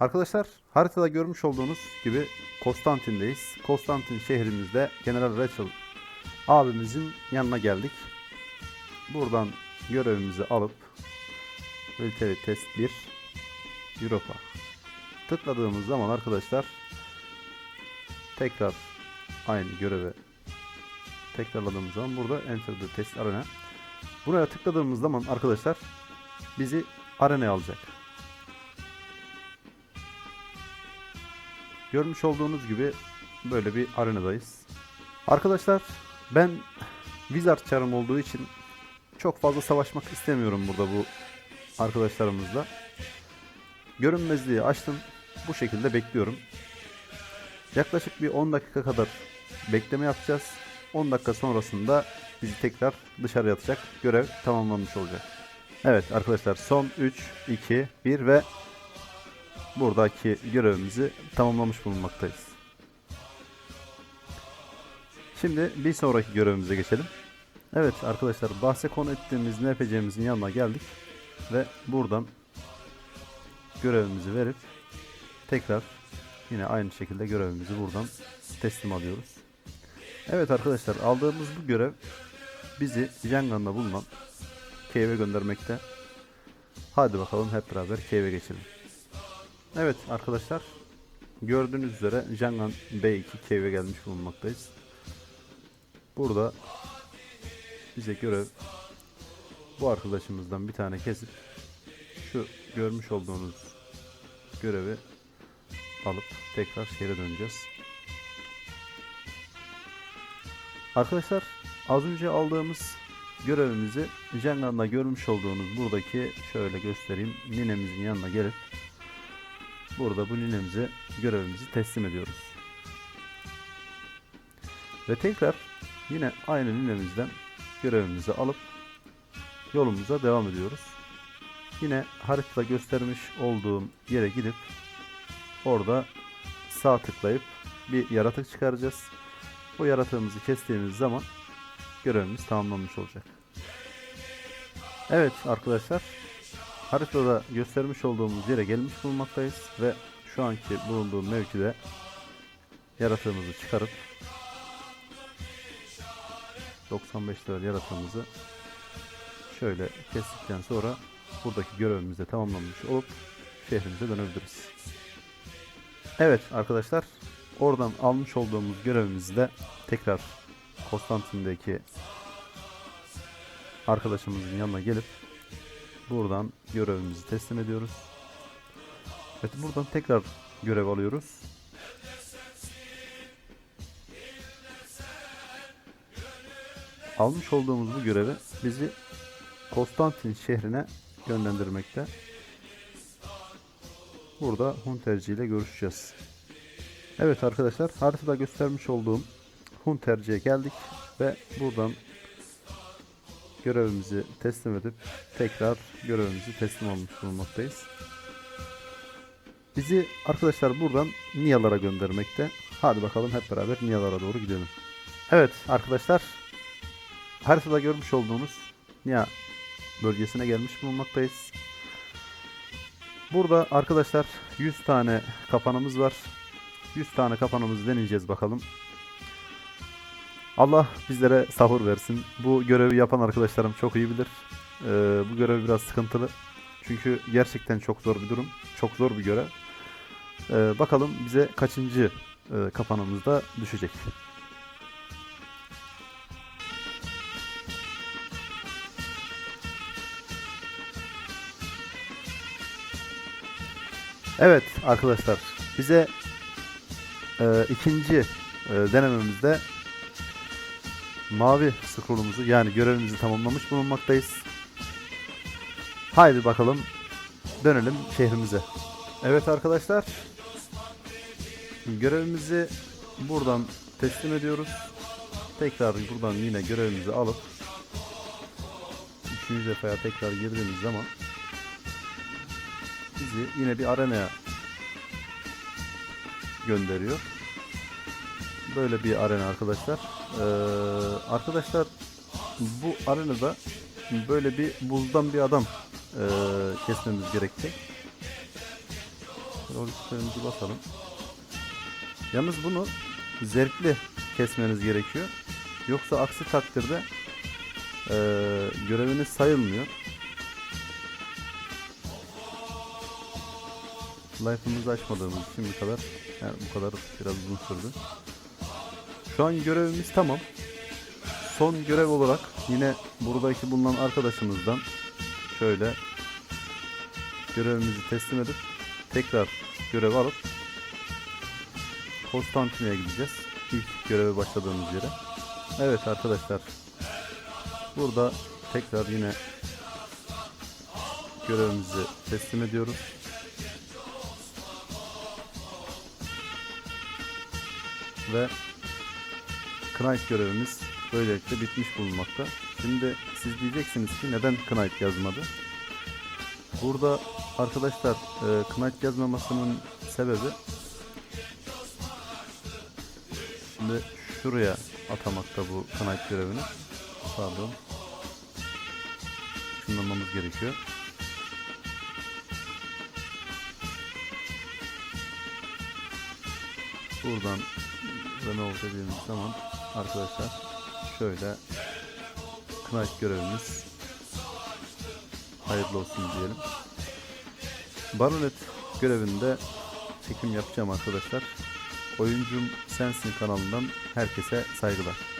Arkadaşlar haritada görmüş olduğunuz gibi Konstantin'deyiz. Konstantin şehrimizde General Rachel abimizin yanına geldik. Buradan görevimizi alıp Military Test 1 Europa tıkladığımız zaman arkadaşlar tekrar aynı görevi tekrarladığımız zaman burada Enter the Test Arena buraya tıkladığımız zaman arkadaşlar bizi arenaya alacak. Görmüş olduğunuz gibi böyle bir arenadayız. Arkadaşlar ben Wizard çarım olduğu için çok fazla savaşmak istemiyorum burada bu arkadaşlarımızla. Görünmezliği açtım. Bu şekilde bekliyorum. Yaklaşık bir 10 dakika kadar bekleme yapacağız. 10 dakika sonrasında bizi tekrar dışarı atacak. Görev tamamlanmış olacak. Evet arkadaşlar son 3, 2, 1 ve buradaki görevimizi tamamlamış bulunmaktayız. Şimdi bir sonraki görevimize geçelim. Evet arkadaşlar bahse konu ettiğimiz NPC'mizin yanına geldik ve buradan görevimizi verip tekrar yine aynı şekilde görevimizi buradan teslim alıyoruz. Evet arkadaşlar aldığımız bu görev bizi Jangan'da bulunan cave'e göndermekte. Hadi bakalım hep beraber cave'e geçelim. Evet arkadaşlar gördüğünüz üzere Jangan B2 cave'e gelmiş bulunmaktayız. Burada bize görev bu arkadaşımızdan bir tane kesip şu görmüş olduğunuz görevi alıp tekrar şehre döneceğiz. Arkadaşlar az önce aldığımız görevimizi Jengan'da görmüş olduğunuz buradaki şöyle göstereyim ninemizin yanına gelip burada bu ninemize görevimizi teslim ediyoruz. Ve tekrar yine aynı ninemizden görevimizi alıp yolumuza devam ediyoruz. Yine haritada göstermiş olduğum yere gidip orada sağ tıklayıp bir yaratık çıkaracağız. O yaratığımızı kestiğimiz zaman görevimiz tamamlanmış olacak. Evet arkadaşlar haritada göstermiş olduğumuz yere gelmiş bulunmaktayız ve şu anki bulunduğum mevkide yaratığımızı çıkarıp 95 level yaratığımızı şöyle kestikten sonra buradaki görevimizi de tamamlanmış olup şehrimize dönebiliriz. Evet arkadaşlar oradan almış olduğumuz görevimizi de tekrar Konstantin'deki arkadaşımızın yanına gelip buradan görevimizi teslim ediyoruz. Evet buradan tekrar görev alıyoruz. Almış olduğumuz bu görevi bizi Konstantin şehrine yönlendirmekte. Burada Hunterci ile görüşeceğiz. Evet arkadaşlar haritada göstermiş olduğum Hunterci'ye geldik ve buradan görevimizi teslim edip tekrar görevimizi teslim almış bulunmaktayız. Bizi arkadaşlar buradan Niyalara göndermekte. Hadi bakalım hep beraber Niyalara doğru gidelim. Evet arkadaşlar haritada görmüş olduğunuz Niya bölgesine gelmiş bulunmaktayız. Burada arkadaşlar 100 tane kapanımız var. 100 tane kapanımızı deneyeceğiz bakalım. Allah bizlere sabır versin. Bu görevi yapan arkadaşlarım çok iyi bilir. Ee, bu görev biraz sıkıntılı. Çünkü gerçekten çok zor bir durum. Çok zor bir görev. Ee, bakalım bize kaçıncı e, kapanımızda düşecek. Evet arkadaşlar bize e, ikinci e, denememizde mavi scrollumuzu yani görevimizi tamamlamış bulunmaktayız. Haydi bakalım dönelim şehrimize. Evet arkadaşlar görevimizi buradan teslim ediyoruz. Tekrar buradan yine görevimizi alıp üçüncü defaya tekrar girdiğimiz zaman bizi yine bir arenaya gönderiyor. Böyle bir arena arkadaşlar. Ee, arkadaşlar bu arenada böyle bir buzdan bir adam ee, kesmemiz gerekecek. Ee, Lordiklerimizi basalım. Yalnız bunu zevkli kesmeniz gerekiyor. Yoksa aksi takdirde eee göreviniz sayılmıyor. Life'ımızı açmadığımız için bu kadar yani bu kadar biraz uzun sürdü. Şu an görevimiz tamam. Son görev olarak yine buradaki bulunan arkadaşımızdan şöyle görevimizi teslim edip tekrar görev alıp Konstantin'e gideceğiz. İlk göreve başladığımız yere. Evet arkadaşlar. Burada tekrar yine görevimizi teslim ediyoruz. Ve Knight görevimiz böylelikle bitmiş bulunmakta. Şimdi siz diyeceksiniz ki neden Knight yazmadı? Burada arkadaşlar e, Knight yazmamasının sebebi şimdi şuraya atamakta bu Knight görevini. Pardon. Şunlamamız gerekiyor. Buradan Renault dediğimiz zaman arkadaşlar şöyle Knight görevimiz hayırlı olsun diyelim. Baronet görevinde çekim yapacağım arkadaşlar. Oyuncum Sensin kanalından herkese saygılar.